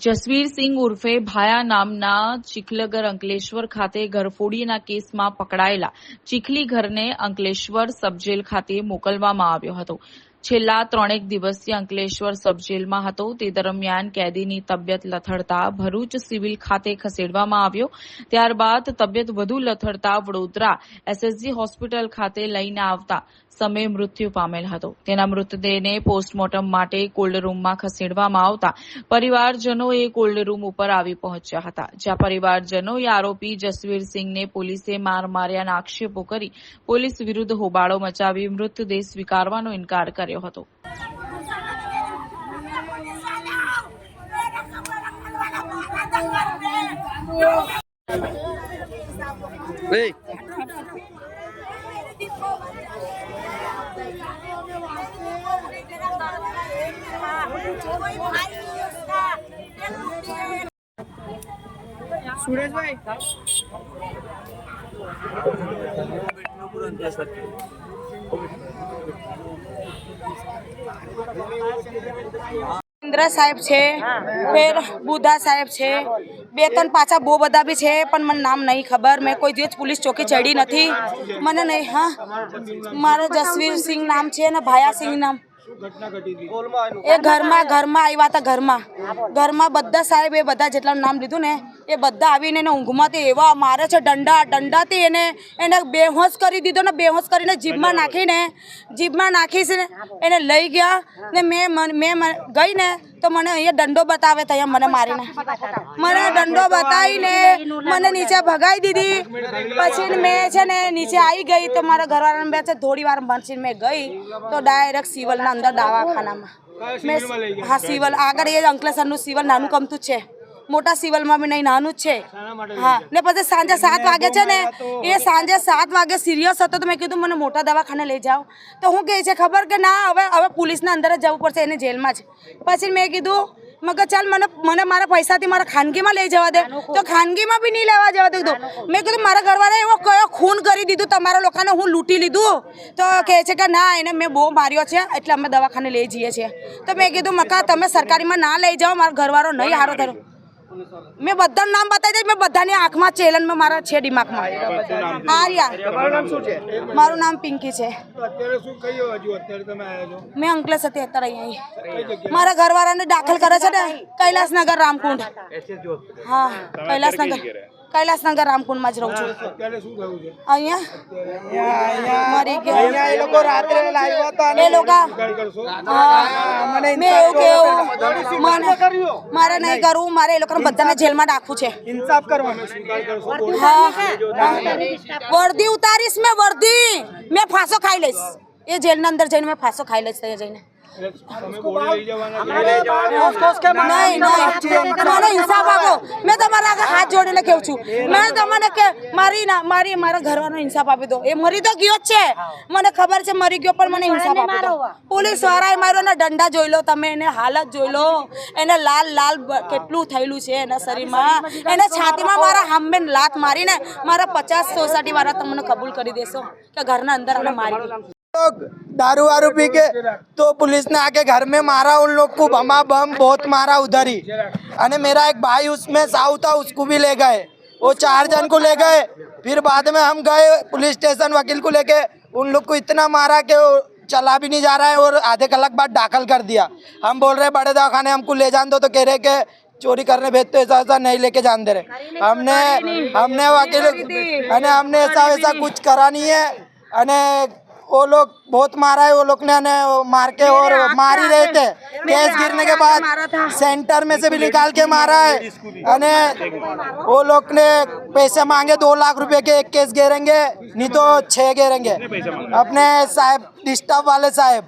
જસવીરસિંહ ઉર્ફે ભાયા નામના ચીખલગર અંકલેશ્વર ખાતે ઘરફોડીના કેસમાં પકડાયેલા ચીખલી ઘરને અંકલેશ્વર સબજેલ ખાતે મોકલવામાં આવ્યો હતો. છેલ્લા ત્રણેક દિવસથી અંકલેશ્વર સબજેલમાં હતો. તે દરમિયાન કેદીની તબિયત લથડતા ભરૂચ સિવિલ ખાતે ખસેડવામાં આવ્યો. ત્યારબાદ તબિયત વધુ લથડતા વડોદરા એસએસજી હોસ્પિટલ ખાતે લઈને આવતા સમયે મૃત્યુ પામેલ હતો. તેના મૃતદેહને પોસ્ટમોર્ટમ માટે કોલ્ડ રૂમમાં ખસેડવામાં આવતા પરિવારજનોએ કોલ્ડ રૂમ ઉપર આવી પહોંચ્યા હતા. જ્યાં પરિવારજનોએ આરોપી જસવીરસિંહને પોલીસે માર માર્યાના આક્ષેપો કરી પોલીસ વિરુદ્ધ હોબાળો મચાવી મૃતદેહ સ્વીકારવાનો ઇનકાર કર્યો હતો. Hey. સુરેશભાઈ. ઇન્દ્ર સાહેબ છે, ફેર બુધા સાહેબ છે, બે ત્રણ પાછા બહુ બધા બી છે, પણ મને નામ નહીં ખબર. મેં કોઈ દિવસ પોલીસ ચોકી ચડી નથી. મને નહીં, હા. મારો જસવીર સિંહ નામ છે અને ભાયા સિંહ નામ. એ ઘરમાં ઘરમાં આવ્યા હતા ઘરમાં. ઘરમાં બધા સાહેબ એ બધા જેટલાનું નામ લીધું ને એ બધા આવીને એને ઊંઘમાંથી એવા મારે છે દંડા દંડાથી એને એને બેહોશ કરી દીધો ને બેહોશ કરીને જીભમાં નાખીને જીભમાં નાખીશ ને એને લઈ ગયા ને મેં મન- મેં ગઈ ને તો મને અહીંયા દંડો બતાવે તો અહીંયા મને મારીને. મને દંડો બતાવીને મને નીચે ભગાઈ દીધી. પછી મેં છે ને નીચે આવી ગઈ તો મારા ઘરવાળાને બે છે થોડી વાર પછી મેં ગઈ તો ડાયરેક્ટ સિવિલના અંદર દવાખાનામાં. મેં હા સિવલ. આગળ એ અંકલેશ્વરનું સિવલ નાનું કમતું છે. મોટા સિવલમાં બી નહીં નાનું જ છે. હા. ને પછી સાંજે સાત વાગે છે ને એ સાંજે સાત વાગે સિરિયસ હતો તો મેં કીધું મને મોટા દવાખાને લઈ જાઓ. તો હું કહે છે ખબર કે ના હવે હવે પોલીસના અંદર જ જવું પડશે એને જેલમાં જ. પછી મેં કીધું મેં ચાલ મને મને મારા પૈસાથી મારા ખાનગીમાં લઈ જવા દે. તો ખાનગીમાં બી નહીં લેવા જવા દે કીધું મેં કીધું મારા ઘરવાળાએ એવો કયો ખૂન કરી દીધું તમારા લોકોને હું લૂંટી લીધું. તો કહે છે કે ના એને મેં બહુ માર્યો છે એટલે અમે દવાખાને લઈ જઈએ છીએ. તો મેં કીધું મકા તમે સરકારીમાં ના લઈ જાઓ મારો ઘરવાળો નહીં હારો થયો મેં બધાનું નામ બતાવી દઈ મેં બધાની આંખમાં ચેલનમાં મારા છે દિમાગમાં. આર્યા. તમારું નામ શું છે? મારું નામ પિંકી છે. તો અત્યારે શું કઈ હજુ? અત્યારે તમે આવ્યા છો? મેં અંકલેશ હતી અત્યારે અહીંયા મારા ઘરવાળાને દાખલ કરે છે ને? કૈલાસનગર રામકુંડ. હા કૈલાસનગર. કૈલાસનગર રામકુંડમાં જ રહું છું. અત્યારે શું થયું છે અહીંયા? મરી ગયા. એ લોકો રાત્રે લાવ્યા હતા એ લોકો હા, મેં એવું કેવું. મને મારે નહીં કરવું મારે એ લોકોને બધાને જેલમાં નાખવું છે. ઇન્સાફ કરવાનો. હા. વર્દી ઉતારીશ મેં વર્દી. મેં ફાંસો ખાઈ લઈશ. એ જેલના અંદર જઈને મેં ફાંસો ખાઈ લઈશ ત્યાં જઈને. તમે ગોળી લઈ જવાના છે નહીં નહીં મને ઇન્સાફ આપો. મેં તમારા આગળ હાથ જોડીને કહું છું? મેં તમને કે મારી ના મારી મારા ઘરવાનો ઇન્સાફ આપી દો. એ મરી તો ગયો જ છે. મને ખબર છે મરી ગયો પણ મને ઇન્સાફ આપી દો. પોલીસ વાળાએ મારો ને દંડા જોઈ લો તમે એને હાલત જોઈ લો. એને લાલ લાલ કેટલું થયેલું છે એના શરીરમાં. એને છાતીમાં મારા. હામે લાત મારીને મારા પચાસ સોસાયટી વાળા તમને કબૂલ કરી દેશો કે ઘરના અંદર એને મારી. लोग दारू वारू पी के तो पुलिस ने आके घर में मारा उन लोग को बमा बम बहुत मारा उधर ही। अने मेरा एक भाई उसमें साहू था उसको भी ले गए। वो चार जन को ले गए। फिर बाद में हम गए पुलिस स्टेशन वकील को लेके। उन लोग को इतना मारा कि वो चला भी नहीं जा रहा है और आधे कलाक बाद दाखिल कर दिया। हम बोल रहे बड़े दवाखाने हमको ले जान दो। तो कह रहे कि चोरी करने भेजते ऐसा ऐसा नहीं लेके जान दे रहे। हमने हमने वकील हमने ऐसा वैसा कुछ करा नहीं है। अने वो लोग बहुत मारा है वो लोग ने मार के और मार ही रहे थे। केस गिरने के बाद सेंटर में से भी निकाल के मारा है। अने वो लोग ने पैसे मांगे दो लाख रुपए के एक केस गिरेंगे नहीं तो छह गिरेंगे अपने साहब डिस्टर्ब वाले साहब।